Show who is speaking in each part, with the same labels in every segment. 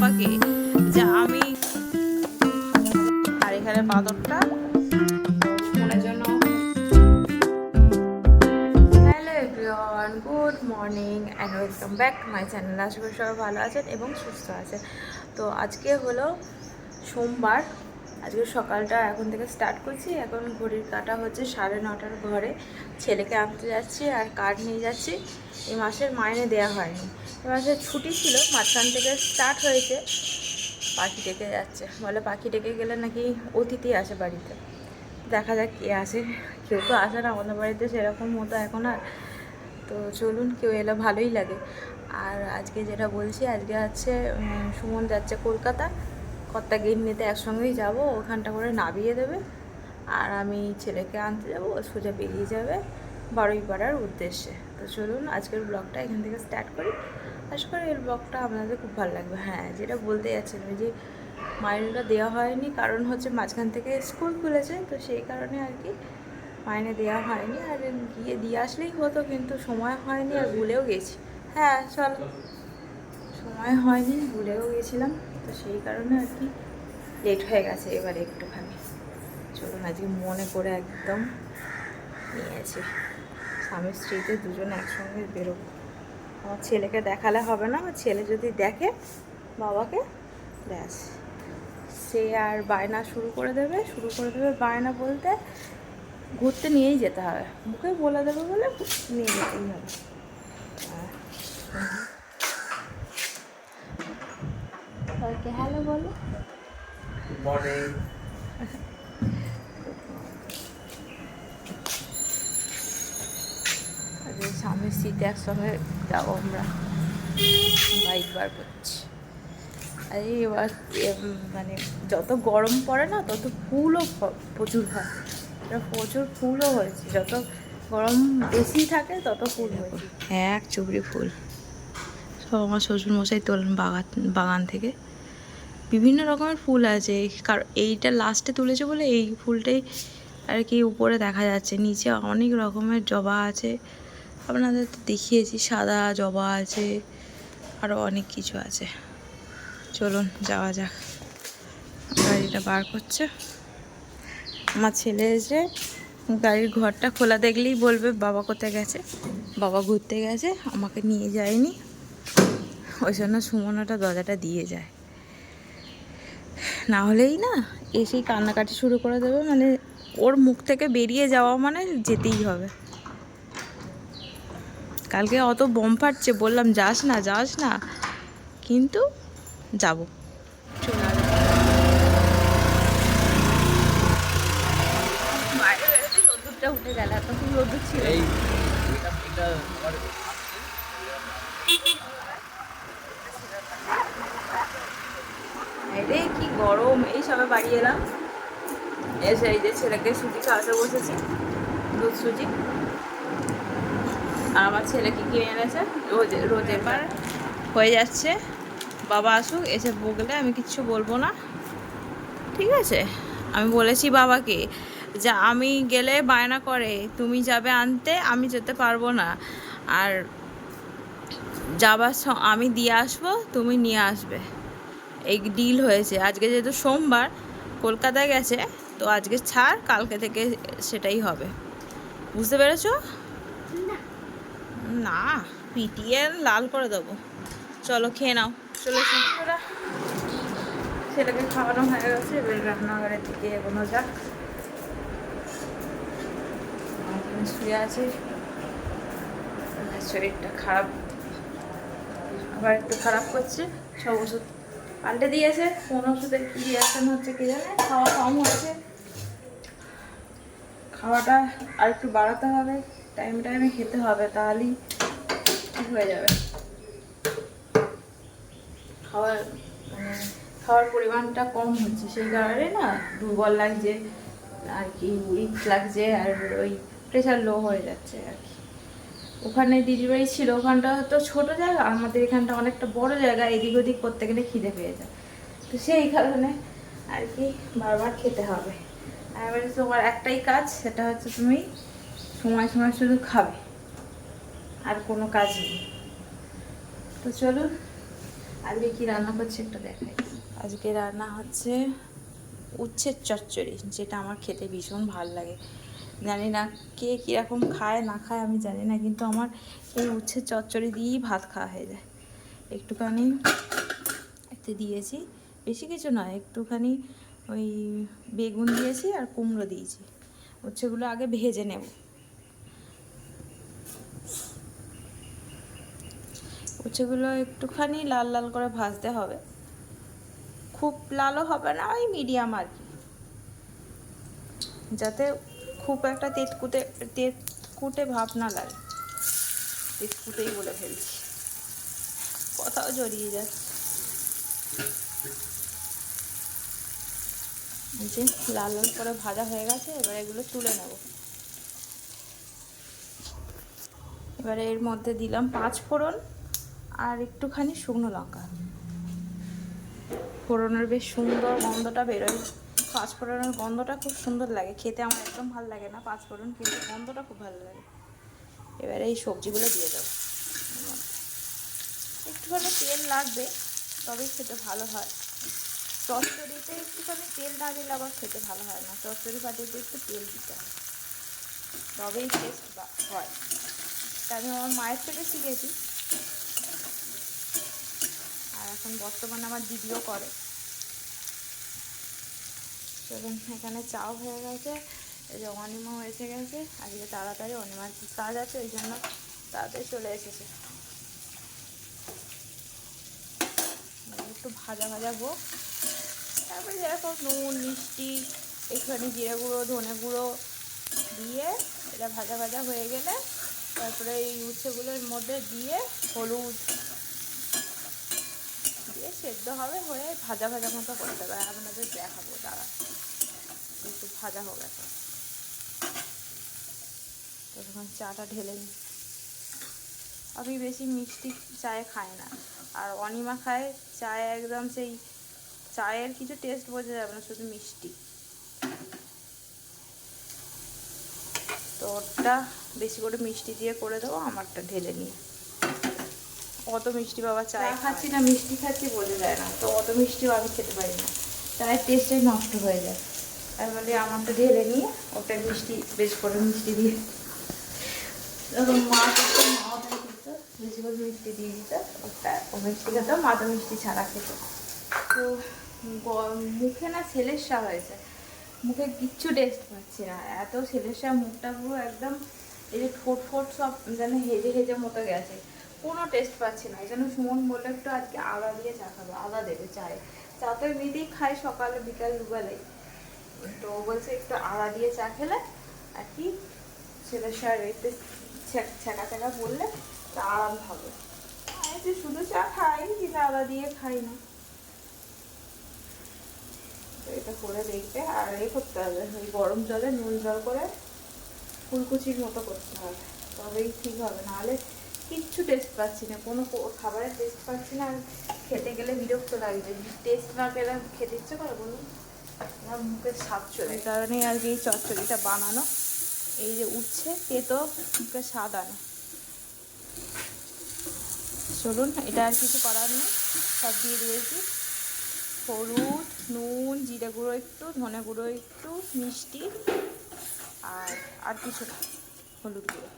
Speaker 1: বাবাকে যে আমি আর এখানে বাদরটা good morning and welcome back to my channel আশা করি সবাই ভালো আছেন এবং সুস্থ আছেন। তো আজকে হলো সোমবার, আজকে সকালটা এখন থেকে স্টার্ট করছি। এখন ঘড়ির কাটা হচ্ছে সাড়ে নটার ঘরে। ছেলেকে আনতে যাচ্ছি আর কার্ড নিয়ে যাচ্ছি। এই মাসের মাইনে দেওয়া হয়নি। মাসের ছুটি ছিল মাঝখান থেকে স্টার্ট হয়েছে। পাখি ডেকে যাচ্ছে। বলে পাখি ডেকে গেলে নাকি অতিথি আসে বাড়িতে। দেখা যাক কে আসে। কেউ তো আসে না আমাদের বাড়িতে সেরকম মতো এখন আর। তো চলুন কেউ এলে ভালোই লাগে। আর আজকে যেটা বলছি আজকে উম, সুমন যাচ্ছে কলকাতা। কর্তা গিন্নিতে একসঙ্গেই যাব। ওখানটা করে নামিয়ে দেবে। আর আমি ছেলেকে আনতে যাব সোজা বেরিয়ে যাবে। বারোই পাড়ার উদ্দেশ্যে। তো চলুন আজকের ব্লগটা এখান থেকে স্টার্ট করি। আশা করি এই ব্লগটা আপনাদের খুব ভালো লাগবে। হ্যাঁ যেটা বলতে যাচ্ছিলাম যে মাইনেটা দেওয়া হয়নি, কারণ হচ্ছে মাঝখান থেকে স্কুল খুলেছে, তো সেই কারণে আর কি মাইনে দেওয়া হয়নি। আর গিয়ে দিয়ে আসলেই হতো, কিন্তু সময় হয়নি আর ভুলেও গেছি। হ্যাঁ চল। সময় হয়নি, ভুলেও গেছিলাম, তো সেই কারণে আর কি লেট হয়ে গেছে এবার একটুখানি। চলুন আজকে মনে করে একদম নিয়েছি। স্বামী স্ত্রীতে দুজনে একসঙ্গে বেরোবো। আমার ছেলেকে দেখালে হবে না, আমার ছেলে যদি দেখে বাবাকে, ব্যাস। সে আর বায়না শুরু করে দেবে, শুরু করে দেবে বায়না বলতে ঘুরতে নিয়েই যেতে হবে। মুখে বলে দেবে বলে নিয়ে যেতেই হবে। হ্যালো বলো।
Speaker 2: মর্নিং
Speaker 1: এই সিটে একসঙ্গে যাব আমরা বাইক বার করছি। আর এবার মানে যত গরম পড়ে না, তত ফুলও প্রচুর হয়। প্রচুর ফুলও হয়েছে, যত গরম বেশি থাকে, তত ফুল হয়েছে। এক চুবড়ি ফুল। সব আমার শ্বশুর মশাই তোলেন বাগান বাগান থেকে। বিভিন্ন রকমের ফুল আছে। কারণ এইটা লাস্টে তুলেছে বলে এই ফুলটাই আর কি উপরে দেখা যাচ্ছে। নিচে অনেক রকমের জবা আছে। আপনাদের তো দেখিয়েছি, সাদা, জবা আছে আরও অনেক কিছু আছে। চলুন, যাওয়া যাক। গাড়িটা বার করছে। আমার ছেলে এসে গাড়ির ঘরটা খোলা দেখলেই বলবে, বাবা কোথায় গেছে? বাবা ঘুরতে গেছে, আমাকে নিয়ে যায়নি। ওই জন্য সুমনাটা দরজাটা দিয়ে যায়। না হলেই না, এসেই কান্নাকাটি শুরু করে দেবে মানে ওর মুখ থেকে বেরিয়ে যাওয়া মানে যেতেই হবে। কালকে অত বোম ফাটছে বললাম যাস না যাস না। কিন্তু যাব। উঠে গেল রোদ্দুর ছিল। রে কি গরম। এই সবে বাড়ি এলাম। এসে এই যে ছেলেকে সুজি খাওয়াতে বসেছি দুধ সুজি। আর আমার ছেলে কি কিনে এনেছে। রোজ রোজ এবার হয়ে যাচ্ছে। বাবা আসুক, এসে বকলে আমি কিচ্ছু বলব না। ঠিক আছে? আমি বলেছি বাবাকে যে আমি গেলে বায়না করে, তুমি যাবে আনতে, আমি যেতে পারব না। আর যাবার আমি দিয়ে আসব, তুমি নিয়ে আসবে। এই ডিল হয়েছে। আজকে যেহেতু সোমবার, কলকাতায় গেছে, তো আজকে ছাড়, কালকে থেকে সেটাই হবে। বুঝতে পেরেছ? না, পিটিয়ে লাল করে দেবো। চলো খেয়ে নাও, চলো। ছেলেকে খাওয়ানো হয়ে গেছে, এবার রান্নাঘরের দিকে এগোনো যাক। শুয়ে আছি। শরীরটা খারাপ। আবার একটু খারাপ করছে। সব ওষুধ পাল্টে দিয়েছে। কোন ওষুধের কী রিয়াকশন হচ্ছে কি জানে? খাওয়া কম হচ্ছে। খাওয়াটা আর একটু বাড়াতে হবে। টাইম টাইমে খেতে হবে, তাহলেই ঠিক হয়ে যাবে। খাওয়ার মানে খাওয়ার পরিমাণটা কম হচ্ছে, সেই কারণে না দুর্বল লাগছে, আর কি উইক লাগছে, আর ওই প্রেশার লো হয়ে যাচ্ছে, আর কি। ওখানে দিদিবাড়ি ছিল, ওখানটা তো ছোট জায়গা, আমাদের এখানটা অনেকটা বড় জায়গা, এদিক ওদিক করতে গেলে খিদে পেয়ে যায়। তো সেই কারণে আর কি বারবার খেতে হবে। আর তোমার একটাই কাজ, সেটা হচ্ছে তুমি সময় সময় শুধু খাবে। আর কোনো কাজ নেই। তো চলো, আজকে কি রান্না করছে একটা দেখাই। আজকে রান্না হচ্ছে উচ্ছের চচ্চড়ি, যেটা আমার খেতে ভীষণ ভালো লাগে। জানি না কে কীরকম খায়, না খায়, আমি জানি না, কিন্তু আমার এই উচ্ছের চচ্চড়ি দিয়েই ভাত খাওয়া হয়ে যায়। একটুখানি এতে দিয়েছি। বেশি কিছু নয়, একটুখানি ওই বেগুন দিয়েছি আর কুমড়ো দিয়েছি। উচ্ছেগুলো আগে ভেজে নেব। উচ্ছেগুলো একটুখানি লাল লাল করে ভাজতে হবে। খুব লালও হবে না, ওই মিডিয়াম আর কি। যাতে খুব একটা তেতকুটে তেতকুটে ভাব না লাগে। তেতকুটেই বলে ফেলছি। কথাও জড়িয়ে যাচ্ছে। যে লাল লাল করে ভাজা হয়ে গেছে, এবার এগুলো তুলে নেব। এবারে এর মধ্যে দিলাম পাঁচ ফোড়ন। আর একটুখানি শুকনো লঙ্কা। ফোড়নের বেশ সুন্দর গন্ধটা বেরোয়। পাঁচ ফোড়নের গন্ধটা খুব সুন্দর লাগে। খেতে আমার একদম ভালো লাগে না পাঁচ ফোড়ন, কিন্তু গন্ধটা খুব ভালো লাগে। এবারে এই সবজিগুলো দিয়ে দেবো। একটুখানি তেল লাগবে, তবেই খেতে ভালো হয়। চচ্চড়িতে একটুখানি তেল না দিলে আবার খেতে ভালো হয় না। চচ্চড়ি পাটিতে একটু তেল দিতে হয়। তবেই টেস্ট হয়। তা আমি আমার মায়ের থেকে শিখেছি। এখন বর্তমানে আমার দিদিও করে। সেখানে এখানে চাও হয়ে গেছে, এই যে অনিমা এসে গেছে, আজকে তাড়াতাড়ি অনিমার কাজ আছে ওই জন্য তাড়াতাড়ি চলে এসেছে। একটু ভাজা ভাজা হোক তারপরে যেরকম নুন, মিষ্টি, একটুখানি জিরে গুঁড়ো, ধনে গুঁড়ো দিয়ে এটা ভাজা ভাজা হয়ে গেলে তারপরে এই উচ্ছেগুলোর মধ্যে দিয়ে হলুদ দিয়ে সেদ্ধ হবে হয়ে ভাজা ভাজা মতো করতে হবে। আপনাদের দেখাবো দাঁড়া একটু ভাজা হবে এখন। তখন চাটা ঢেলে নিই আমি বেশি মিষ্টি চায়ে খাই না। আর অনিমা খায়, চায়ে একদম সেই চায়ের কিছু টেস্ট বোঝা যাবে না, শুধু মিষ্টি। তো ওটা বেশি করে মিষ্টি দিয়ে করে দেবো, আমারটা ঢেলে নিয়ে। অত মিষ্টি বাবা চা খাচ্ছি না মিষ্টি খাচ্ছি বোঝা যায় না। তো অত মিষ্টিও আমি খেতে পারি না। চায়ের টেস্টটাই নষ্ট হয়ে যায়। তার বলে আমারটা ঢেলে নিয়ে ওটা মিষ্টি বেশ করে মিষ্টি দিয়ে। যখন মা করতো মা ওটাই দিত বেশি করে মিষ্টি দিয়ে দিত ওটা ও মিষ্টি খেত মা তো মিষ্টি ছাড়া খেত। তো মুখে না ছেলেসা হয়েছে। মুখে কিচ্ছু টেস্ট পাচ্ছি না। এত ছেলেসা মুখটা পুরো একদম এই যে ঠোঁট ফোট সব যেন হেজে হেজে মতো গেছে। কোনো টেস্ট পাচ্ছি না। এই জন্য সুমন বলল, একটু আজকে আদা দিয়ে চা খাব, আদা দেবে, চায়ে। চা তো এমনিতেই খাই সকালে, বিকাল দুবেলায় তো বলছে, একটু আদা দিয়ে চা খেলে। আর কি ছেলেসার একটু ছ্যাঁকা ছ্যাঁকা বললে, তা আরাম হবে যে শুধু চা খাই, কিন্তু আদা দিয়ে খাই না। এটা করে দেখবে, আর এ করতে হবে, ওই গরম জলে নুন জল করে ফুলকুচির মতো করতে হবে। তবেই ঠিক হবে, নাহলে কিচ্ছু টেস্ট পাচ্ছি না। কোনো খাবারের টেস্ট পাচ্ছি না। আর খেতে গেলে বিরক্ত লাগবে টেস্ট না পেলে খেতে ইচ্ছে করে বলুন। আমার মুখের স্বাদ চলে কারণেই আর কি এই চচ্চড়িটা বানানো, এই যে উঠছে তেতো মুখে স্বাদ আনে চলুন, এটা আর কিছু করার নেই। সব দিয়ে দিয়েছি। হলুদ, নুন, জিরে গুঁড়ো একটু, ধনে গুঁড়ো একটু, মিষ্টি, আর আর কিছু না, হলুদ গুঁড়ো।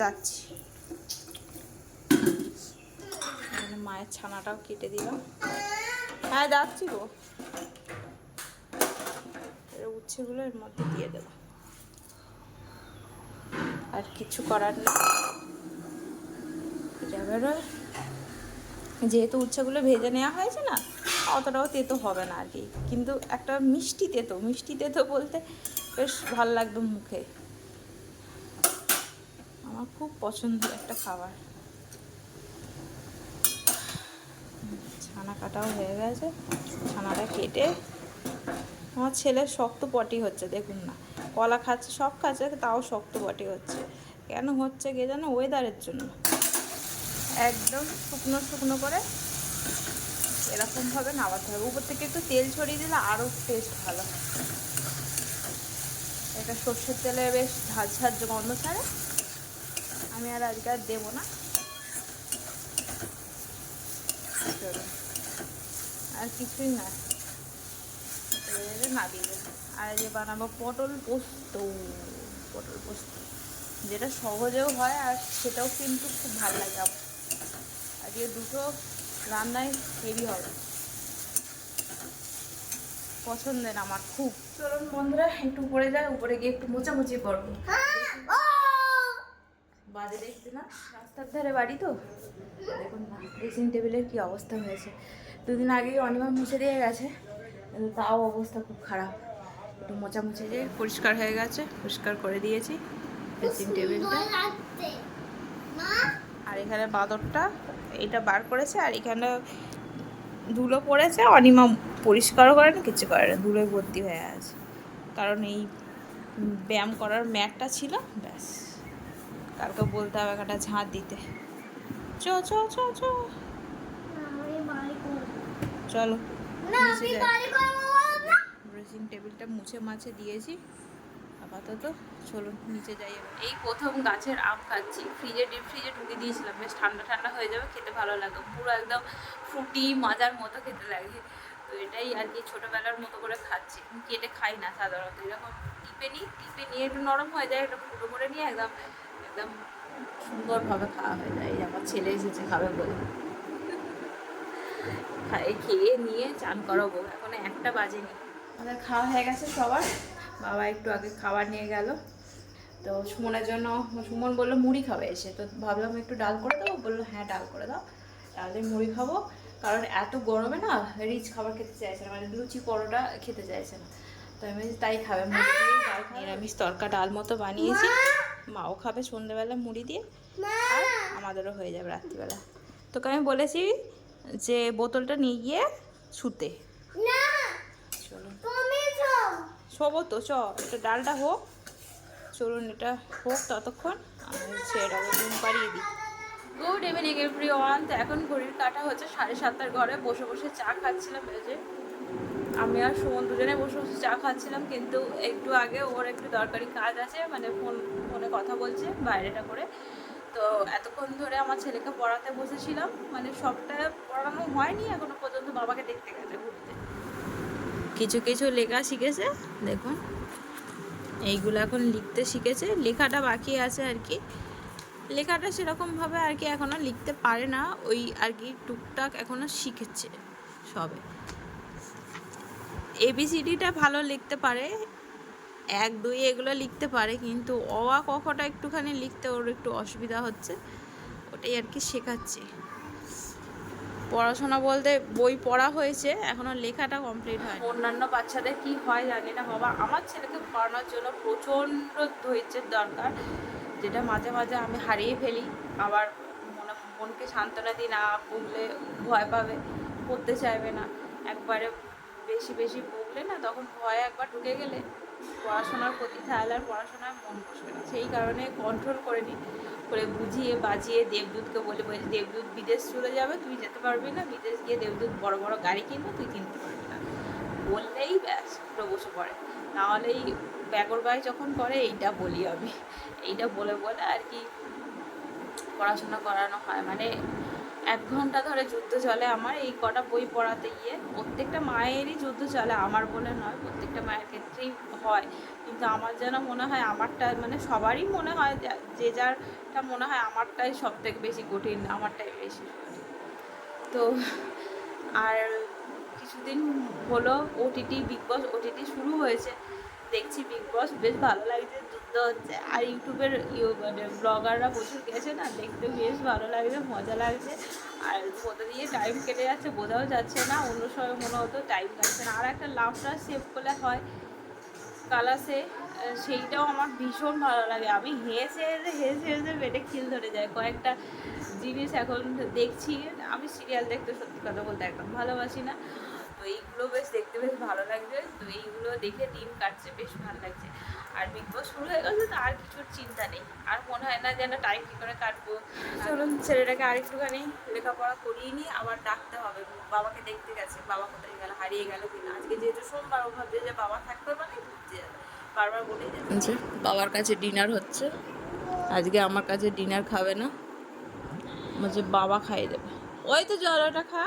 Speaker 1: যাচ্ছি। মায়ের ছানাটাও কেটে দিলাম হ্যাঁ যাচ্ছি গো। উচ্ছেগুলো এর মধ্যে দিয়ে দেবো। আর কিছু করার নেই। যেহেতু উচ্ছেগুলো ভেজে নেওয়া হয়েছে না, অতটাও তেতো হবে না আর কি। কিন্তু একটা মিষ্টি তেতো মিষ্টি তেতো বলতে বেশ ভালো লাগবে মুখে। খুব পছন্দের একটা খাবার। ছানা কাটাও হয়ে গেছে, ছানাটা কেটে। আমার ছেলের শক্ত পটি হচ্ছে, দেখুন না। কলা খাচ্ছে, সব খাচ্ছে, তাও শক্ত পটি হচ্ছে। কেন হচ্ছে কে জানো? ওয়েদারের জন্য। একদম শুকনো শুকনো করে এরকমভাবে নামাতে হবে। উপর থেকে একটু তেল ছড়িয়ে দিলে আরও টেস্ট ভালো। এটা সর্ষের তেলে বেশ ঝাঁঝ ঝাঁঝ গন্ধ ছাড়ে। আমি আর আজকে আর দেবো না। আর কিছুই না। আর যে বানাবো পটল পোস্ত পটল পোস্ত। যেটা সহজেও হয় আর সেটাও কিন্তু খুব ভালো লাগে। আর যে দুটো রান্নায় হেরি হবে। পছন্দের আমার খুব। চলুন বন্ধুরা, একটু উপরে যায় উপরে গিয়ে একটু মোচামুচি করব। হ্যাঁ। বাজে দেখতে না রাস্তার ধারে বাড়ি তো। দেখুন না ড্রেসিং টেবিলের কি অবস্থা হয়েছে। দুদিন আগেই অনিমা মুছে দিয়ে গেছে কিন্তু তাও অবস্থা খুব খারাপ। একটু মোচামুচি দিয়ে পরিষ্কার হয়ে গেছে পরিষ্কার করে দিয়েছি ড্রেসিং টেবিলটা আর এখানে বাদরটা এইটা বার করেছে আর এখানে ধুলো পড়েছে অনিমা পরিষ্কারও করে না কিছু করে না ধুলোয় ভর্তি হয়ে আছে। কারণ এই ব্যায়াম করার ম্যাটটা ছিল ব্যাস। কালকে বলতে হবে একটা ঝাঁট দিতে। চ চ চ চ। চলো। ড্রেসিং টেবিলটা মুছে মাছে দিয়েছি। আপাতত চলুন নিচে যাই। এই প্রথম গাছের আম খাচ্ছি। ফ্রিজে ডিপ ফ্রিজে ঢুকে দিয়েছিলাম। বেশ ঠান্ডা ঠান্ডা হয়ে যাবে খেতে ভালো লাগে। পুরো একদম ফ্রুটি মাজার মতো খেতে লাগে। তো এটাই আর কি ছোটোবেলার মতো করে খাচ্ছি। কেটে খাই না সাধারণত এরকম টিপে নিই টিপে নিয়ে একটু নরম হয়ে যায়, একটু ফুটো করে নিয়ে একদম একদম সুন্দরভাবে খাওয়া হয়ে যায়। আমার ছেলে এসেছে, খাবে বলে। খাই, খেয়ে নিয়ে চান করাবো। এখন একটা বাজেনি। আমাদের খাওয়া হয়ে গেছে সবার। বাবা একটু আগে খাবার নিয়ে গেল। তো সুমনের জন্য, সুমন বলল মুড়ি খাবে এসে। তো ভাবলাম একটু ডাল করে দেবো। বলল হ্যাঁ ডাল করে দাও। ডালে মুড়ি খাব। কারণ এত গরমে না রিচ খাবার খেতে চাইছে না। মানে লুচি, পরোটা খেতে চাইছে না। তো আমি তাই খাবে মুড়ি দিয়ে ডাল নিরামিষ তরকা ডাল মতো বানিয়েছি। মাও খাবে সন্ধ্যেবেলা মুড়ি দিয়ে। আর আমাদেরও হয়ে যাবে রাত্রিবেলা। তোকে আমি বলেছি যে বোতলটা নিয়ে গিয়ে শুতে। শোবো তো চ এটা ডালটা হোক। চলুন এটা হোক ততক্ষণ। আমি ছেলেটাকে ঘুম পাড়িয়ে দিই। গুড ইভিনিং এভরি ওয়ান তো এখন ঘড়ির কাটা হচ্ছে সাড়ে সাতটার ঘরে। বসে বসে চা খাচ্ছিলাম যে আমি আর সুমন দুজনে বসে বসে চা খাচ্ছিলাম, কিন্তু একটু আগে ওর একটু দরকারি কাজ আছে মানে ফোন ফোনে কথা বলছে বাইরেটা করে। তো এতক্ষণ ধরে আমার ছেলেকে পড়াতে বসেছিলাম মানে সবটা পড়ানো হয়নি, এখনও পর্যন্ত বাবাকে দেখতে গেছে ঘুরতে। কিছু কিছু লেখা শিখেছে, দেখুন। এইগুলো এখন লিখতে শিখেছে, লেখাটা বাকি আছে আর কি। লেখাটা সেরকমভাবে আর কি এখনও লিখতে পারে না, ওই আর কি টুকটাক এখনও শিখেছে সবে। এবিসিডিটা ভালো লিখতে পারে। এক, দুই এগুলো লিখতে পারে, কিন্তু অওয়া কখটা একটুখানি লিখতে ওর একটু অসুবিধা হচ্ছে। ওটাই আর কি শেখাচ্ছি। পড়াশোনা বলতে বই পড়া হয়েছে, এখনও লেখাটা কমপ্লিট হয় অন্যান্য বাচ্চাদের কি হয় জানি না, বাবা, আমার ছেলেকে পড়ানোর জন্য প্রচণ্ড ধৈর্যের দরকার, যেটা মাঝে মাঝে আমি হারিয়ে ফেলি। আবার মনে, মনকে সান্ত্বনা দিই না, বললে ভয় পাবে, পড়তে চাইবে না। একবারে বেশি বেশি বকলে না তখন ভয় একবার ঢুকে গেলে পড়াশোনার প্রতি তাহলে আর পড়াশোনায় মন বসবে না। সেই কারণে কন্ট্রোল করে নিই করে বুঝিয়ে বাজিয়ে দেবদূতকে বলে বলছি দেবদূত বিদেশ চলে যাবে, তুই যেতে পারবি না, বিদেশ গিয়ে দেবদূত বড় বড় গাড়ি কিনবে, তুই কিনতে পারবি না। বললেই ব্যাস, পুরো বসে পড়ে। নাহলেই ব্যাগর বাই যখন করে, এইটা বলি আমি। এইটা বলে বলে আর কি পড়াশোনা করানো হয়। মানে এক ঘণ্টা ধরে যুদ্ধ চলে আমার, এই কটা বই পড়াতে গিয়ে প্রত্যেকটা মায়েরই যুদ্ধ চলে, আমার বলে নয়, প্রত্যেকটা মায়ের ক্ষেত্রেই হয়। কিন্তু আমার যেন মনে হয় আমারটা মানে সবারই মনে হয় যে- যারটা মনে হয় আমারটাই সব থেকে বেশি কঠিন, আমারটাই বেশি তো আর কিছুদিন হলো ওটিটি বিগ বস ওটিটি শুরু হয়েছে, দেখছি বিগ বস বেশ ভালো লাগছে। হচ্ছে আর ইউটিউবের ইউ মানে ব্লগাররা প্রচুর গেছে না, দেখতে বেশ ভালো লাগছে, মজা লাগছে। আর কোথা দিয়ে টাইম কেটে যাচ্ছে, বোঝাও যাচ্ছে না, অন্য সময় মনে হতো টাইম কাটছে না। আর একটা লাফটা সেভ করলে হয় কালাসে সেইটাও আমার ভীষণ ভালো লাগে। আমি হেসে হেসে হেসে হেসে পেটে খিল ধরে যায়। কয়েকটা জিনিস এখন দেখছি, আমি সিরিয়াল দেখতে সত্যি কথা বলতে একদম ভালোবাসি না। তো এইগুলো বেশ দেখতে বেশ ভালো লাগছে। তো এইগুলো দেখে দিন কাটছে, বেশ ভালো লাগছে। আর বিগ বস শুরু হয়ে গেছে, তো আর কিছুর চিন্তা নেই। আর মনে হয় না যেন টাইম কী করে কাটবো। চলুন ছেলেটাকে আর একটুখানি লেখাপড়া করিয়ে নিই, আবার ডাকতে হবে। বাবাকে দেখতে গেছে, বাবা কোথায় গেল, হারিয়ে গেল কিনা? আজকে যেহেতু সোমবার, ও ভাবছে যে বাবা থাকবে মানে বারবার বলেই যাচ্ছে বাবার কাছে ডিনার হচ্ছে। আজকে আমার কাছে ডিনার খাবে না। বলছে বাবা খাইয়ে দেবে। ওই তো জল, ওটা খা।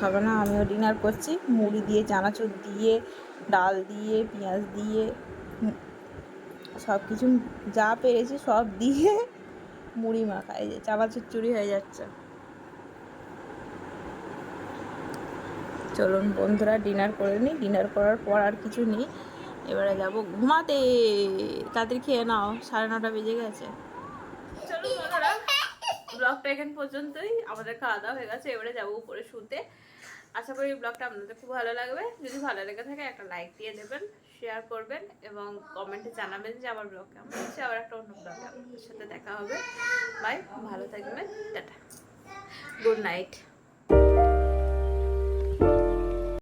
Speaker 1: খাবে না, আমিও ডিনার করছি। মুড়ি দিয়ে, চানাচুর দিয়ে ডাল দিয়ে, পেঁয়াজ দিয়ে সব কিছু যা পেরেছি সব দিয়ে মুড়ি মাখা। এই যে চানাচুর চুরি হয়ে যাচ্ছে। চলুন বন্ধুরা ডিনার করে নিই ডিনার করার পর আর কিছু নেই। এবারে যাব ঘুমাতে। তাদের খেয়ে নাও, সাড়ে নটা বেজে গেছে। চলুন বন্ধুরা ব্লগটা এখান পর্যন্তই। আমাদের খাওয়া দাওয়া হয়ে গেছে। এবারে যাব উপরে শুতে। আশা করি ব্লগটা আপনাদের খুব ভালো লাগবে। যদি ভালো লেগে থাকে, একটা লাইক দিয়ে দেবেন শেয়ার করবেন এবং কমেন্টে জানাবেন যে আমার ব্লগ কেমন হচ্ছে, আবার একটা অন্য ব্লগে আপনাদের সাথে দেখা হবে। বাই ভালো থাকবেন, টাটা। Good night